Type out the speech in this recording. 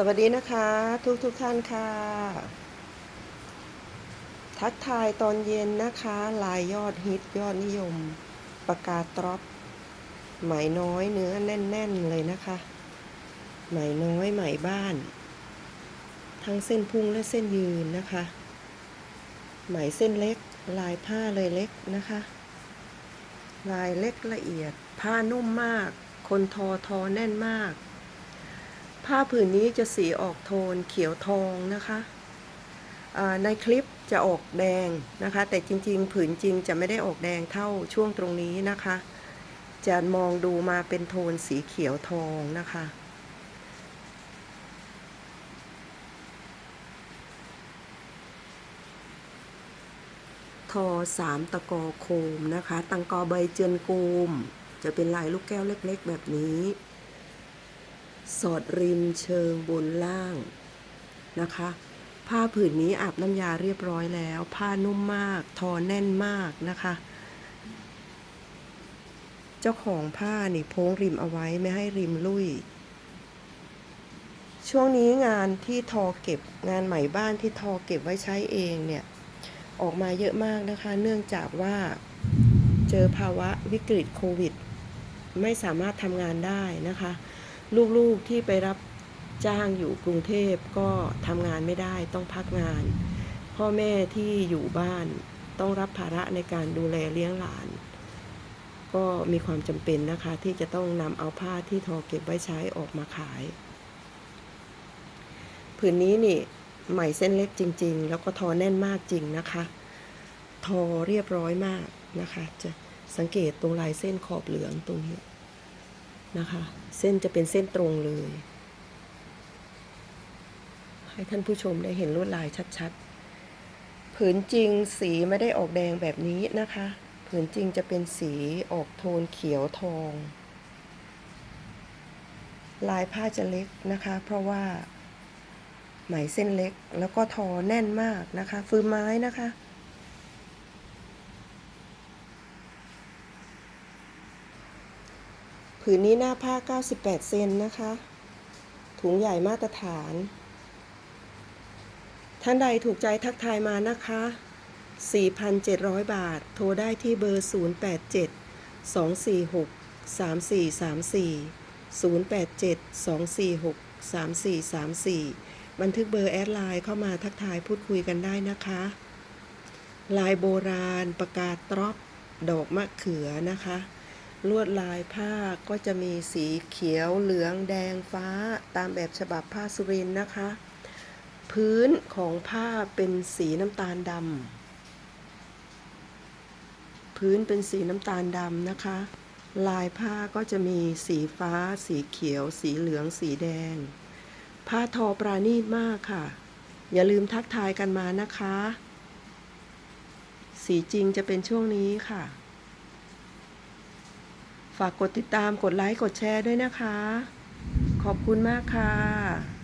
สวัสดีนะคะ ทุกทุกๆท่านค่ะ ทักทายตอนเย็นนะคะ ลายยอดฮิตยอดนิยมปากกาตรอปไหมน้อยเนื้อแน่น ๆ เลยนะคะ ไหมน้อยไหมบ้าน ทั้งเส้นพุ่งและเส้นยืนนะคะ ไหมเส้นเล็กลายผ้าเลยเล็กนะคะ ลายเล็กละเอียด ผ้านุ่มมาก คนทอทอแน่นมาก ผ้าผืนนี้จะสีออกโทนเขียวทองนะคะในคลิปจะออกแดงนะคะ แต่จริง ๆ ผืนจริงจะไม่ได้ออกแดงเท่าช่วงตรงนี้นะคะ จะมองดูมาเป็นโทนสีเขียวทองนะคะ ทอสามตะกอโคมนะคะ ตังกอใบเจือนโกมจะเป็นลายลูกแก้วเล็ก ๆ แบบนี้ สอดริมเชิงบนล่างนะคะ ผ้าผืนนี้อาบน้ำยาเรียบร้อยแล้ว ผ้านุ่มมาก ทอแน่นมากนะคะ เจ้าของผ้านี่โพ้งริมเอาไว้ไม่ให้ริมลุยช่วงนี้งานที่ทอเก็บงานใหม่บ้านที่ทอเก็บไว้ใช้เองเนี่ย ออกมาเยอะมากนะคะ เนื่องจากว่าเจอภาวะวิกฤตโควิด ไม่สามารถทำงานได้นะคะ ลูกๆที่ไปรับจ้างอยู่กรุงเทพก็ทำงานไม่ได้ต้องพักงาน พ่อแม่ที่อยู่บ้านต้องรับภาระในการดูแลเลี้ยงหลาน ก็มีความจำเป็นนะคะที่จะต้องนำเอาผ้าที่ทอเก็บไว้ใช้ออกมาขาย ผืนนี้นี่ใหม่เส้นเล็กจริง ๆ แล้วก็ทอแน่นมากจริงนะคะ ทอเรียบร้อยมากนะคะ จะสังเกตตรงลายเส้นขอบเหลืองตรงนี้ นะคะ เส้นจะเป็นเส้นตรงเลย ให้ท่านผู้ชมได้เห็นลวดลายชัดๆ ผืนจริงสีไม่ได้ออกแดงแบบนี้นะคะ ผืนจริงจะเป็นสีออกโทนเขียวทอง ลายผ้าจะเล็กนะคะ เพราะว่าไหมเส้นเล็กแล้วก็ทอแน่นมากนะคะ ฟืนไม้นะคะ ผืนนี้หน้าผ้า 98 เซนนะคะ ถุงใหญ่มาตรฐาน ท่านใดถูกใจทักทายมานะคะ 4,700 บาท โทรได้ที่เบอร์ 087 246 3434 087 246 3434 บันทึกเบอร์แอดไลน์เข้ามาทักทายพูดคุยกันได้นะคะ ลายโบราณประกาศตรอบดอกมะเขือนะคะ ลวดลายผ้าก็จะมีสีเขียวเหลืองแดงฟ้าตามแบบฉบับผ้าสุรินนะคะ พื้นของผ้าเป็นสีน้ำตาลดำพื้นเป็นสีน้ำตาลดำนะคะ ลายผ้าก็จะมีสีฟ้า สีเขียว สีเหลือง สีแดง ผ้าทอปราณีตมากค่ะ อย่าลืมทักทายกันมานะคะ สีจริงจะเป็นช่วงนี้ค่ะ ฝากกดติดตามกดไลค์กดแชร์ด้วยนะคะ ขอบคุณมากค่ะ